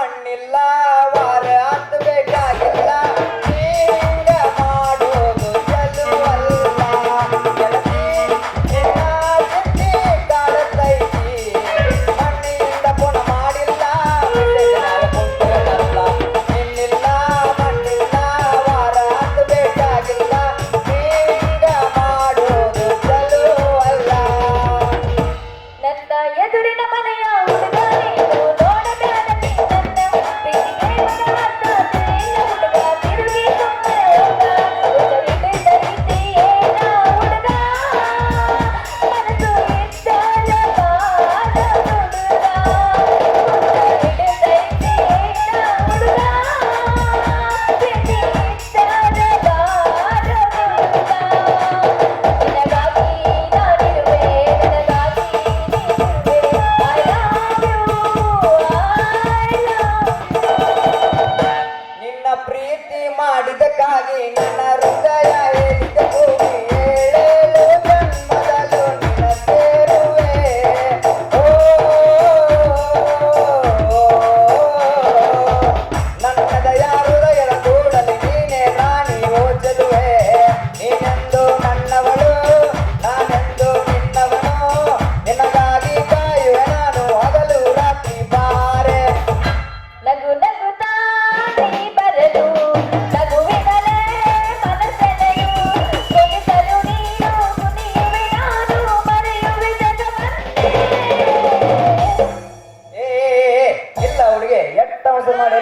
ಮಣ್ಣಿಲ್ಲ ವಾರ ಹತ್ತಬೇಕಾಗಿಲ್ಲ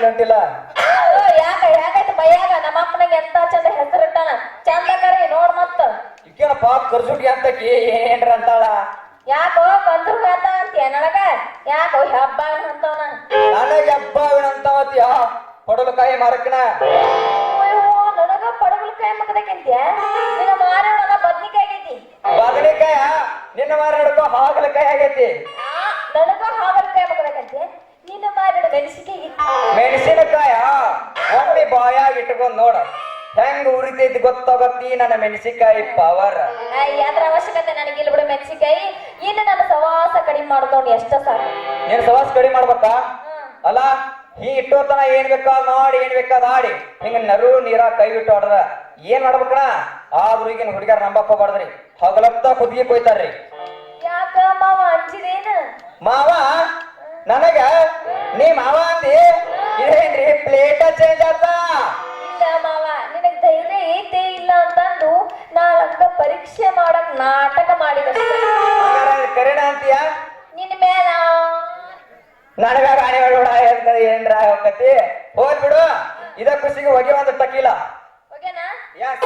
ಓ, ಯಾಕ ಯಾಕೈತಿ ಮೈಯಾಗ? ನಮ್ಮ ಅಪ್ಪನಿಗೆ ಎಂತ ಚಂದ ಹೆಸರಿಟ್ಟಾನ? ಚಂದ ಕರಿ ನೋಡ್ ಮತ್ತ. ಈಕೇನಪ್ಪ ಕರ್ಸುಟಿ ಅಂತಕಿ ಏನ್ರ ಅಂತಾಳ? ಯಾಕೋ ಕಂದ್ರು ಅಂತ ಅಂತೀಯ ನನಗ? ಯಾಕೋ ಹಬ್ಬ ಅಂತವನ ನನಗೆ ಅಂತಾವತಿಯ? ಪಡಲಕಾಯಿ ಮಾರಕ್ಕಣ ನನಗ ಪಡಲಕಾಯಿ ಮಗದಕ್ಕಿಂತ್ಯ ನಿನ್ನ ಮಾರ ನನ್ನ ಬದ್ನಿಕಾಯಿ ಆಗೈತಿ. ಬದನೆಕಾಯ ನಿನ್ನ ಮಾರ ಹಿಡ್ಕೊ ಹಾಗಲಕಾಯಿ ಆಗೈತಿ. ನನಗ ಹಾಗಲಕಾಯಿ ಕೈ ಮಗದಕ್ಕಂತೆ ಮೆಣಸಿನಕಾಯಿ ಮೆಣಸಿನಕಾಯ? ಒಮ್ಮೆ ಬಾಯಾಗ ಇಟ್ಕೊಂಡ್ ನೋಡ. ಹೆಂಗ್ ಉರಿತೈತಿ ಗೊತ್ತಾಗತ್ತಿ ನನ್ನ ಮೆಣಸಿನಕಾಯಿ ಪವರ್. ಅದ್ರ ಅವಶ್ಯಕತೆ ನನಗಿಲ್ಲ ಬಿಡು ಮೆಣಸಿನಕಾಯಿ. ಇನ್ನು ನನ್ನ ಸವಾಸ ಕಡಿಮೆ ಮಾಡ್ಕೊಂಡು ಎಷ್ಟ ಸಾಕು. ನೀನ್ ಸವಾಸ ಕಡಿಮೆ ಮಾಡ್ಬೇಕಾ. ಅಲ್ಲ ಈ ಇಟ್ಟೋತನ ಏನ್ ಬೇಕಾದ್ ಮಾಡಿ ಏನ್ ಬೇಕಾದ್ ಆಡಿ ಹಿಂಗ ನರು ನೀರ ಕೈ ಬಿಟ್ಟು ಹೊಡ್ದ ಏನ್ ಮಾಡ್ಬೇಕಣ? ಆದ್ರೂ ಈಗಿನ ಹುಡುಗರ ನಂಬಕ್ ಹೋಗ್ಬಾರ್ದ್ರಿ. ಹಗಲತ್ತ ಕುದಿಗೆ ಕೊಯ್ತಾರ್ರಿ. ಯಾಕ ಮಾವ ಅಂಜಿದೇನ? ಮಾವ? ನನಗ? ನೀ ಮಾವ ಅಂದಿ? ಇದೇನ್ರಿ ಪ್ಲೇಟ ಚೇಂಜ್ ಆತ? ಇಲ್ಲ ಮಾವ ನಿನಗ್ ಧೈರ್ಯ ಐತೆ ಇಲ್ಲ ಅಂತಂದು ನಾಲ್ಕ ಪರೀಕ್ಷೆ ಮಾಡಕ್ ನಾಟಕ ಮಾಡಿದಷ್ಟು. ಕರೆಣ ಅಂತೀಯ? ನಿನ್ ಮೇಲ ನನಗ ಗಾಣಿ ಹೊಡ ಏನ್ರ ಹೋಗತಿ ಹೋದ್ ಬಿಡು. ಇದ ಖುಷಿಗೆ ಹೊಗೆ ಒಂದು ಟಕಿಲ್ಲ ಓಕೆನಾ ಯಾಕ್?